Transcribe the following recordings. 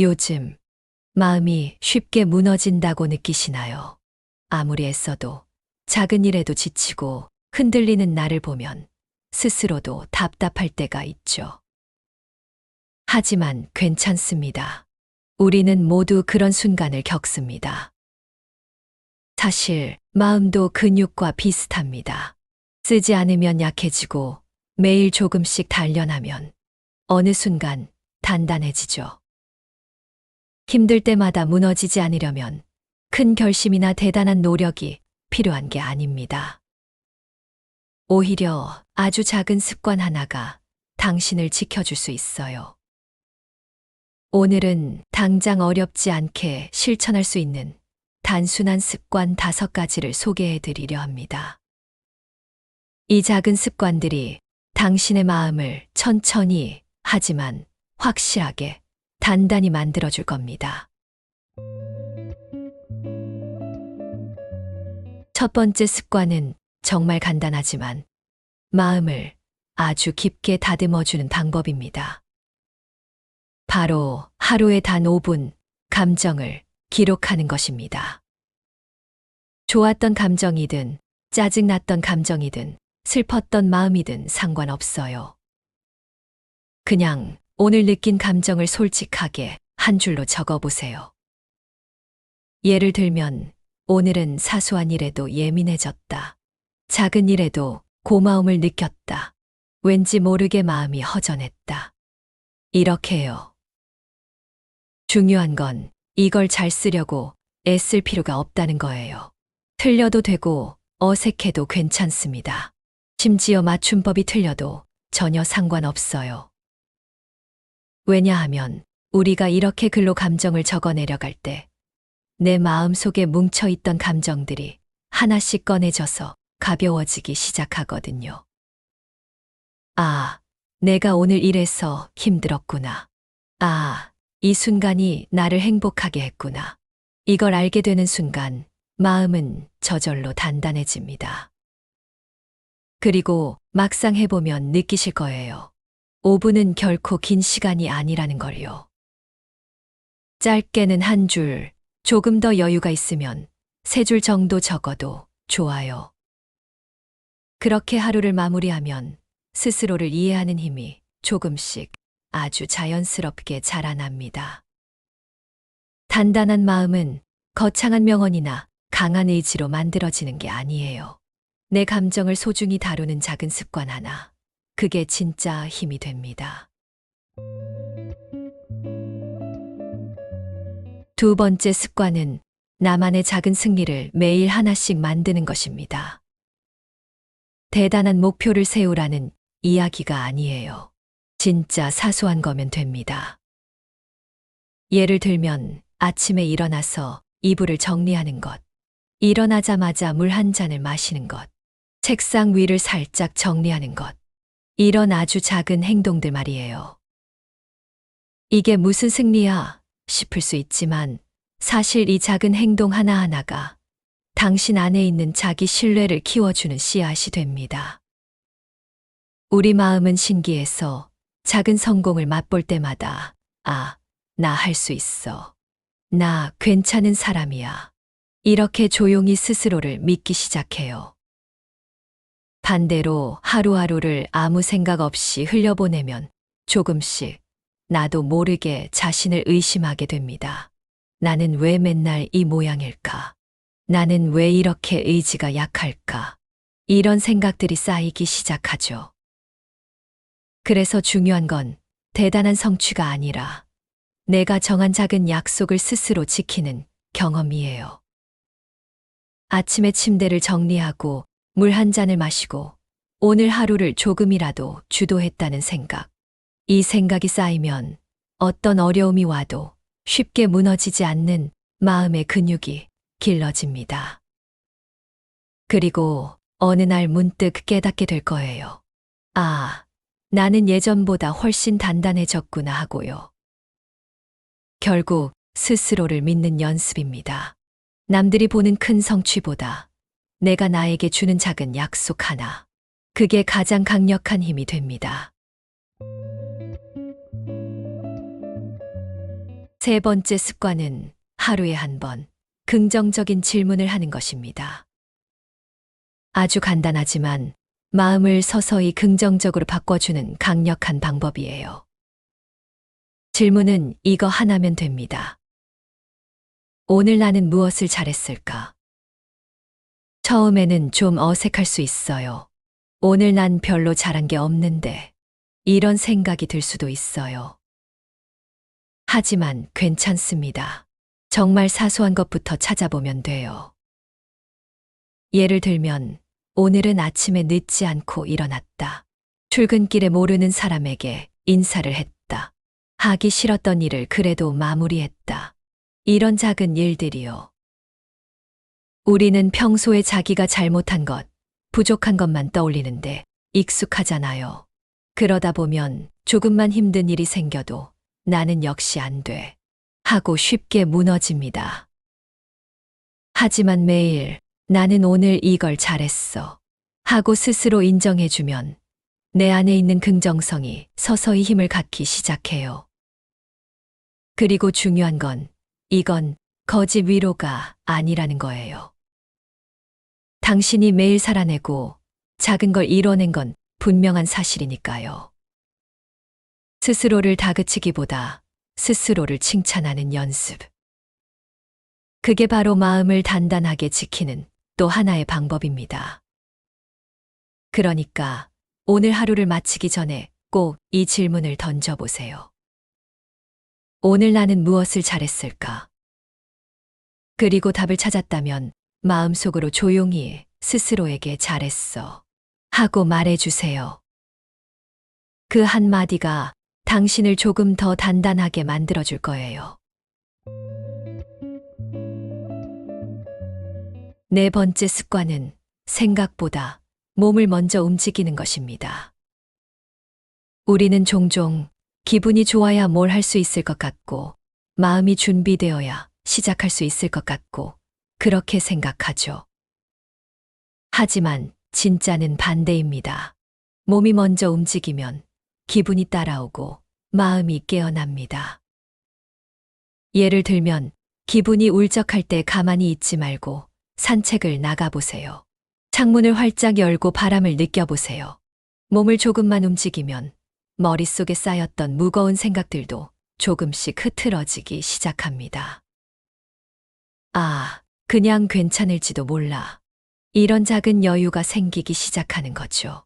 요즘 마음이 쉽게 무너진다고 느끼시나요? 아무리 애써도 작은 일에도 지치고 흔들리는 나를 보면 스스로도 답답할 때가 있죠. 하지만 괜찮습니다. 우리는 모두 그런 순간을 겪습니다. 사실 마음도 근육과 비슷합니다. 쓰지 않으면 약해지고 매일 조금씩 단련하면 어느 순간 단단해지죠. 힘들 때마다 무너지지 않으려면 큰 결심이나 대단한 노력이 필요한 게 아닙니다. 오히려 아주 작은 습관 하나가 당신을 지켜줄 수 있어요. 오늘은 당장 어렵지 않게 실천할 수 있는 단순한 습관 다섯 가지를 소개해 드리려 합니다. 이 작은 습관들이 당신의 마음을 천천히 하지만 확실하게 단단히 만들어줄 겁니다. 첫 번째 습관은 정말 간단하지만 마음을 아주 깊게 다듬어주는 방법입니다. 바로 하루에 단 5분 감정을 기록하는 것입니다. 좋았던 감정이든 짜증났던 감정이든 슬펐던 마음이든 상관없어요. 그냥 오늘 느낀 감정을 솔직하게 한 줄로 적어보세요. 예를 들면 오늘은 사소한 일에도 예민해졌다. 작은 일에도 고마움을 느꼈다. 왠지 모르게 마음이 허전했다. 이렇게요. 중요한 건 이걸 잘 쓰려고 애쓸 필요가 없다는 거예요. 틀려도 되고 어색해도 괜찮습니다. 심지어 맞춤법이 틀려도 전혀 상관없어요. 왜냐하면 우리가 이렇게 글로 감정을 적어 내려갈 때 내 마음 속에 뭉쳐있던 감정들이 하나씩 꺼내져서 가벼워지기 시작하거든요. 아, 내가 오늘 이래서 힘들었구나. 아, 이 순간이 나를 행복하게 했구나. 이걸 알게 되는 순간 마음은 저절로 단단해집니다. 그리고 막상 해보면 느끼실 거예요. 5분은 결코 긴 시간이 아니라는 걸요. 짧게는 한 줄, 조금 더 여유가 있으면 세 줄 정도 적어도 좋아요. 그렇게 하루를 마무리하면 스스로를 이해하는 힘이 조금씩 아주 자연스럽게 자라납니다. 단단한 마음은 거창한 명언이나 강한 의지로 만들어지는 게 아니에요. 내 감정을 소중히 다루는 작은 습관 하나. 그게 진짜 힘이 됩니다. 두 번째 습관은 나만의 작은 승리를 매일 하나씩 만드는 것입니다. 대단한 목표를 세우라는 이야기가 아니에요. 진짜 사소한 거면 됩니다. 예를 들면 아침에 일어나서 이불을 정리하는 것, 일어나자마자 물 한 잔을 마시는 것, 책상 위를 살짝 정리하는 것, 이런 아주 작은 행동들 말이에요. 이게 무슨 승리야 싶을 수 있지만 사실 이 작은 행동 하나하나가 당신 안에 있는 자기 신뢰를 키워주는 씨앗이 됩니다. 우리 마음은 신기해서 작은 성공을 맛볼 때마다 아, 나 할 수 있어. 나 괜찮은 사람이야. 이렇게 조용히 스스로를 믿기 시작해요. 반대로 하루하루를 아무 생각 없이 흘려보내면 조금씩 나도 모르게 자신을 의심하게 됩니다. 나는 왜 맨날 이 모양일까? 나는 왜 이렇게 의지가 약할까? 이런 생각들이 쌓이기 시작하죠. 그래서 중요한 건 대단한 성취가 아니라 내가 정한 작은 약속을 스스로 지키는 경험이에요. 아침에 침대를 정리하고 물 한 잔을 마시고 오늘 하루를 조금이라도 주도했다는 생각. 이 생각이 쌓이면 어떤 어려움이 와도 쉽게 무너지지 않는 마음의 근육이 길러집니다. 그리고 어느 날 문득 깨닫게 될 거예요. 아, 나는 예전보다 훨씬 단단해졌구나 하고요. 결국 스스로를 믿는 연습입니다. 남들이 보는 큰 성취보다 내가 나에게 주는 작은 약속 하나. 그게 가장 강력한 힘이 됩니다. 세 번째 습관은 하루에 한 번 긍정적인 질문을 하는 것입니다. 아주 간단하지만 마음을 서서히 긍정적으로 바꿔주는 강력한 방법이에요. 질문은 이거 하나면 됩니다. 오늘 나는 무엇을 잘했을까? 처음에는 좀 어색할 수 있어요. 오늘 난 별로 잘한 게 없는데. 이런 생각이 들 수도 있어요. 하지만 괜찮습니다. 정말 사소한 것부터 찾아보면 돼요. 예를 들면, 오늘은 아침에 늦지 않고 일어났다. 출근길에 모르는 사람에게 인사를 했다. 하기 싫었던 일을 그래도 마무리했다. 이런 작은 일들이요. 우리는 평소에 자기가 잘못한 것, 부족한 것만 떠올리는데 익숙하잖아요. 그러다 보면 조금만 힘든 일이 생겨도 나는 역시 안 돼. 하고 쉽게 무너집니다. 하지만 매일 나는 오늘 이걸 잘했어. 하고 스스로 인정해주면 내 안에 있는 긍정성이 서서히 힘을 갖기 시작해요. 그리고 중요한 건 이건 거짓 위로가 아니라는 거예요. 당신이 매일 살아내고 작은 걸 이뤄낸 건 분명한 사실이니까요. 스스로를 다그치기보다 스스로를 칭찬하는 연습. 그게 바로 마음을 단단하게 지키는 또 하나의 방법입니다. 그러니까 오늘 하루를 마치기 전에 꼭 이 질문을 던져보세요. 오늘 나는 무엇을 잘했을까? 그리고 답을 찾았다면 마음속으로 조용히 스스로에게 잘했어. 하고 말해주세요. 그 한마디가 당신을 조금 더 단단하게 만들어줄 거예요. 네 번째 습관은 생각보다 몸을 먼저 움직이는 것입니다. 우리는 종종 기분이 좋아야 뭘 할 수 있을 것 같고, 마음이 준비되어야 시작할 수 있을 것 같고, 그렇게 생각하죠. 하지만 진짜는 반대입니다. 몸이 먼저 움직이면 기분이 따라오고 마음이 깨어납니다. 예를 들면 기분이 울적할 때 가만히 있지 말고 산책을 나가보세요. 창문을 활짝 열고 바람을 느껴보세요. 몸을 조금만 움직이면 머릿속에 쌓였던 무거운 생각들도 조금씩 흐트러지기 시작합니다. 아, 그냥 괜찮을지도 몰라. 이런 작은 여유가 생기기 시작하는 거죠.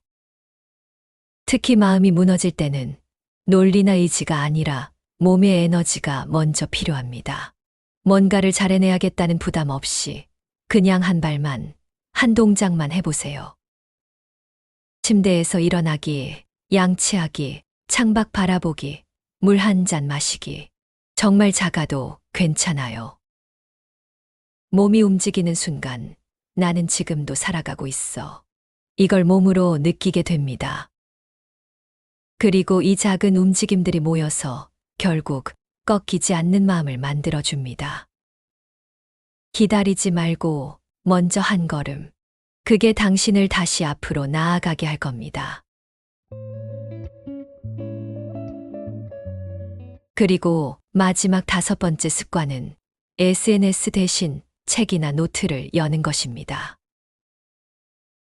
특히 마음이 무너질 때는 논리나 의지가 아니라 몸의 에너지가 먼저 필요합니다. 뭔가를 잘해내야겠다는 부담 없이 그냥 한 발만, 한 동작만 해보세요. 침대에서 일어나기, 양치하기, 창밖 바라보기, 물 한 잔 마시기. 정말 작아도 괜찮아요. 몸이 움직이는 순간 나는 지금도 살아가고 있어. 이걸 몸으로 느끼게 됩니다. 그리고 이 작은 움직임들이 모여서 결국 꺾이지 않는 마음을 만들어줍니다. 기다리지 말고 먼저 한 걸음. 그게 당신을 다시 앞으로 나아가게 할 겁니다. 그리고 마지막 다섯 번째 습관은 SNS 대신 책이나 노트를 여는 것입니다.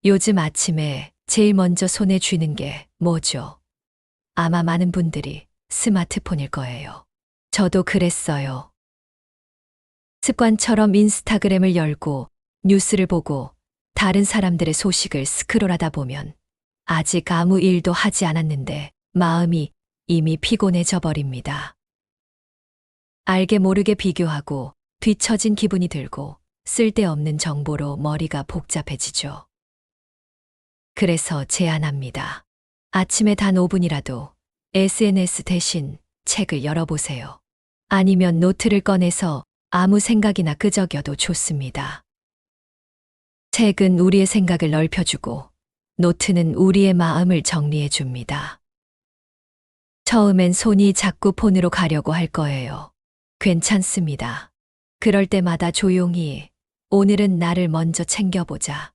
요즘 아침에 제일 먼저 손에 쥐는 게 뭐죠? 아마 많은 분들이 스마트폰일 거예요. 저도 그랬어요. 습관처럼 인스타그램을 열고 뉴스를 보고 다른 사람들의 소식을 스크롤하다 보면 아직 아무 일도 하지 않았는데 마음이 이미 피곤해져 버립니다. 알게 모르게 비교하고 뒤처진 기분이 들고 쓸데없는 정보로 머리가 복잡해지죠. 그래서 제안합니다. 아침에 단 5분이라도 SNS 대신 책을 열어보세요. 아니면 노트를 꺼내서 아무 생각이나 끄적여도 좋습니다. 책은 우리의 생각을 넓혀주고 노트는 우리의 마음을 정리해 줍니다. 처음엔 손이 자꾸 폰으로 가려고 할 거예요. 괜찮습니다. 그럴 때마다 조용히 오늘은 나를 먼저 챙겨보자.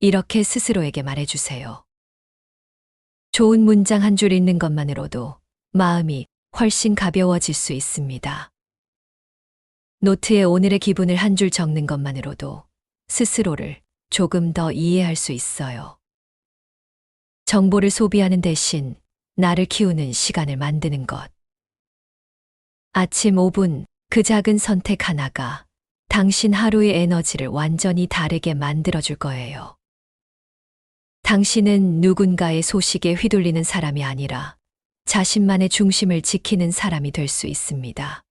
이렇게 스스로에게 말해주세요. 좋은 문장 한 줄 읽는 것만으로도 마음이 훨씬 가벼워질 수 있습니다. 노트에 오늘의 기분을 한 줄 적는 것만으로도 스스로를 조금 더 이해할 수 있어요. 정보를 소비하는 대신 나를 키우는 시간을 만드는 것. 아침 5분 그 작은 선택 하나가 당신 하루의 에너지를 완전히 다르게 만들어줄 거예요. 당신은 누군가의 소식에 휘둘리는 사람이 아니라 자신만의 중심을 지키는 사람이 될 수 있습니다.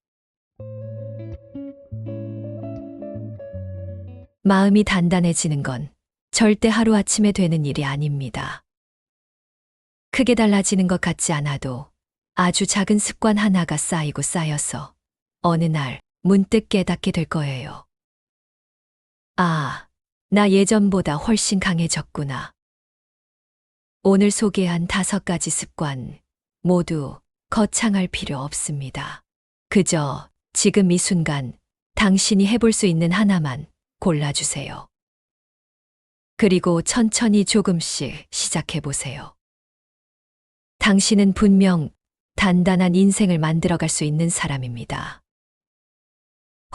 마음이 단단해지는 건 절대 하루아침에 되는 일이 아닙니다. 크게 달라지는 것 같지 않아도 아주 작은 습관 하나가 쌓이고 쌓여서 어느 날 문득 깨닫게 될 거예요. 아, 나 예전보다 훨씬 강해졌구나. 오늘 소개한 다섯 가지 습관 모두 거창할 필요 없습니다. 그저 지금 이 순간 당신이 해볼 수 있는 하나만 골라주세요. 그리고 천천히 조금씩 시작해 보세요. 당신은 분명 단단한 인생을 만들어갈 수 있는 사람입니다.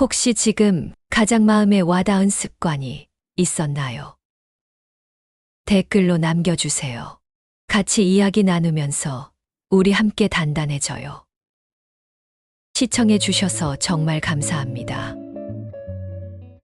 혹시 지금 가장 마음에 와닿은 습관이 있었나요? 댓글로 남겨주세요. 같이 이야기 나누면서 우리 함께 단단해져요. 시청해 주셔서 정말 감사합니다.